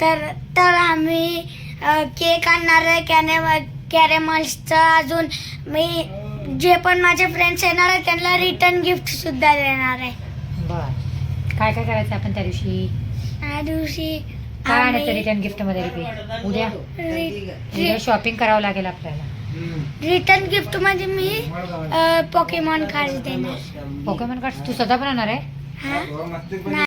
तर तर आम्ही केक आणणार आहे कॅने कॅरेमल्सचा अजून. मी जे पण माझे फ्रेंड्स येणार आहे त्यांना रिटर्न गिफ्ट सुद्धा देणार आहे. बर. काय काय करायचं आपण त्या दिवशी? त्या दिवशी काय आणायचं रिटर्न गिफ्टमध्ये रिपी उद्या? शॉपिंग करावं लागेल आपल्याला. रिटर्न गिफ्टमध्ये मी पॉकेमॉन कार्ड देणार. पोकेमॉन कार्ड तू स्वतः पण आणणार आहे? हा?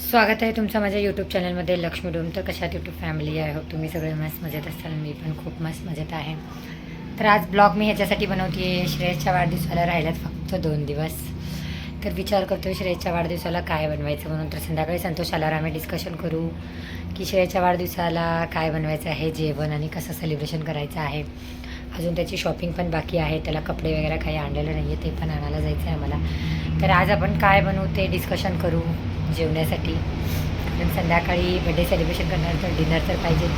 स्वागत आहे तुमचं माझ्या यूट्यूब चॅनलमध्ये लक्ष्मी डोम. तर कशात यूट्यूब फॅमिली आहे? हो तुम्ही सगळे मस्त मजेत असाल. मी पण खूप मस्त मजेत आहे. तर आज ब्लॉग मी ह्याच्यासाठी बनवते आहे श्रेयसच्या वाढदिवसाला राहिल्यात फक्त दोन दिवस. तर विचार करतो श्रेयसच्या वाढदिवसाला काय बनवायचं म्हणून. तर संध्याकाळी संतोष आल्यावर आम्ही डिस्कशन करू की श्रेयसच्या वाढदिवसाला काय बनवायचं आहे? जेवण आणि कसं सेलिब्रेशन करायचं आहे? अजून त्याची शॉपिंग पण बाकी आहे. त्याला कपडे वगैरे काही आणलेलं नाही आहे ते पण आणायला जायचं आहे आम्हाला. तर आज आपण काय बनवू ते डिस्कशन करू जेवण्यासाठी. कारण संध्याकाळी बड्डे सेलिब्रेशन करणार तर डिनर तर पाहिजेच.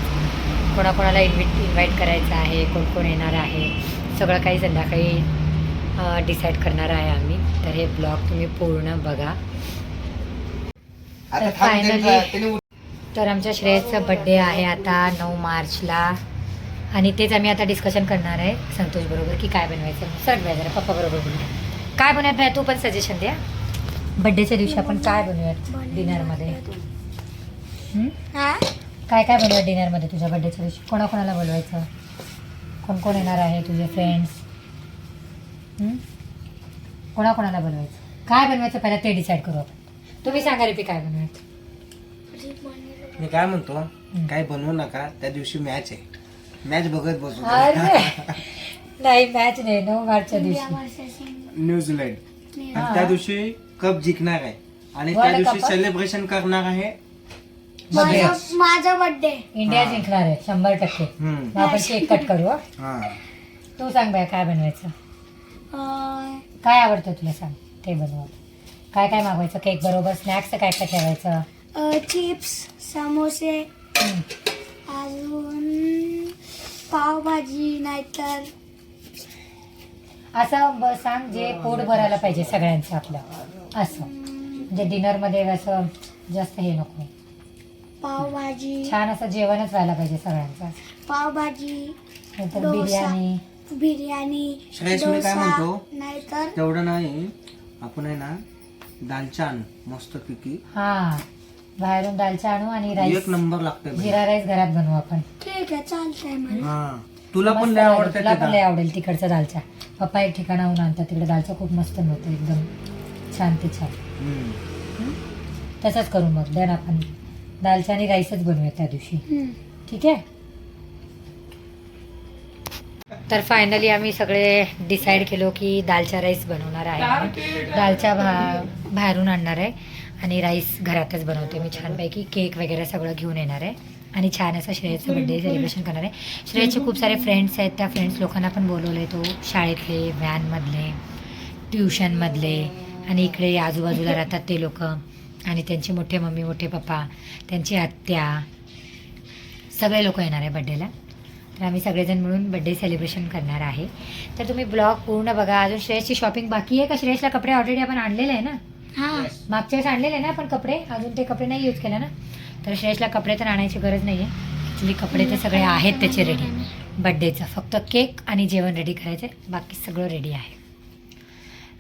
कोणाकोणाला इन्व्हिट इन्व्हाइट करायचं आहे कोण कोण येणार आहे सगळं काही संध्याकाळी डिसाईड करणार आहे आम्ही. तर हे ब्लॉग तुम्ही पूर्ण बघा. तर त्याने तर आमच्या श्रेयसचा बड्डे आहे आता नऊ मार्चला. आणि तेच आम्ही आता डिस्कशन करणार आहे संतोष बरोबर की काय बनवायचं सर बाय जरा पप्पा बरोबर बोलू काय बनवत नाही तू पण सजेशन द्या. बड्डेच्या दिवशी आपण काय बनवूयात डिनरमध्ये हं? हा? काय काय बनवूयात डिनरमध्ये तुझ्या बड्डेच्या दिवशी? कोणाकोणाला बोलवायचं? कोण कोण येणार आहे तुझे फ्रेंड्स कोणाकोणाला बोलवायचं? काय बनवायचं पहिला ते डिसाईड करू आपण. तुम्ही सांगा रिपी काय बनवायचं मी काय म्हणतो काय बनवू नका त्या दिवशी मॅच आहे. मॅच बघत बसू अरे! नाही मॅच नाही नऊ मार्चच्या दिवशी. न्यूझीलंड. आणि त्या दिवशी कप जिंकणार आहे. आणि त्या World दिवशी Cup? सेलिब्रेशन करणार आहे माझा माझा बर्थडे इंडिया. जिंकणार आहे शंभर टक्के. हम्म. मग आपण केक कट करू हं? हा. तू सांग बाय काय बनवायचं? काय आवडतं तुला सांग ते बनव काय काय मागवायचं? केक बरोबर? स्नॅक्स काय काय ठेवायचं? चिप्स समोसे. अजून पावभाजी नाहीतर असं ब- सांग जे पोट भरायला पाहिजे सगळ्यांचं आपलं. असं. म्हणजे डिनरमध्ये असं जास्त हे नको. पावभाजी. छान असं जेवणच व्हायला पाहिजे सगळ्यांचं. पावभाजी नंतर डोसा. बिर्याणी बिर्याणी श्रेयस, मी काय म्हणतो? नाहीतर तेवढं नाही. आपण आहे ना दालचा आणू मस्त पिकी. हा. बाहेरून दालचा आणू आणि राईस एक नंबर लागतंय. जिरा राईस घरात बनवू आपण ठीक आहे चालतंय मला हा तुला पण मस्त लय लागेल. आवडतं तुला पण लय दाल. आवडेल तिकडचा दालचा पप्पा एक ठिकाणाहून आणतात तिकडे दालचा खूप मस्त मिळतो एकदम छान ते छान हम्म. तसंच करू मग देन आपण दालचा आणि राईसच बनवूया त्या दिवशी. ठीक आहे तर फायनली आम्ही सगळे डिसाईड केलो की दालचा राईस बनवणार आहे दालचा भा बाहेरून आणणार आहे आणि राईस घरातच बनवते. मी छानपैकी केक वगैरे सगळं घेऊन येणार आहे. आणि छान असं श्रेयसचं बड्डे सेलिब्रेशन करणार आहे. श्रेयसचे खूप सारे फ्रेंड्स आहेत. त्या फ्रेंड्स लोकांना पण बोलवले तो शाळेतले व्हॅनमधले ट्युशनमधले आणि इकडे आजूबाजूला राहतात ते लोक. आणि त्यांचे मोठे मम्मी मोठे पप्पा त्यांची आत्या सगळे लोक येणार आहे बड्डेला तर आम्ही सगळेजण मिळून बड्डे सेलिब्रेशन करणार आहे. तर तुम्ही ब्लॉग पूर्ण बघा. अजून श्रेयसची शॉपिंग बाकी आहे का? श्रेयसला कपडे ऑलरेडी आपण आणलेले आहे ना? हा. मागच्या वेळेस आणलेले ना आपण कपडे अजून ते कपडे नाही यूज केले ना. तर श्रेयसला कपडे तर आणायची गरज नाही आहे ॲक्च्युली कपडे तर सगळे आहेत त्याचे रेडी बड्डेचं फक्त केक आणि जेवण रेडी करायचं बाकी सगळं रेडी आहे.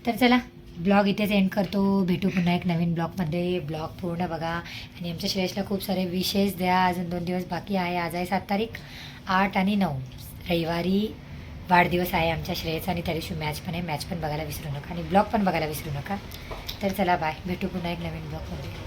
तर चला ब्लॉग इथेच एंड करतो. भेटू पुन्हा एक नवीन ब्लॉगमध्ये ब्लॉग पूर्ण बघा. आणि आमच्या श्रेयसला खूप सारे विशेष द्या. अजून दोन दिवस बाकी आहे. आज आहे सात तारीख. आठ आणि नऊ. रविवारी वाढदिवस आहे आमच्या श्रेयस आणि त्या दिवशी मॅच पण आहे. मॅच पण बघायला विसरू नका. आणि ब्लॉग पण बघायला विसरू नका. तर चला बाय. भेटू पुन्हा एक नवीन ब्लॉगमध्ये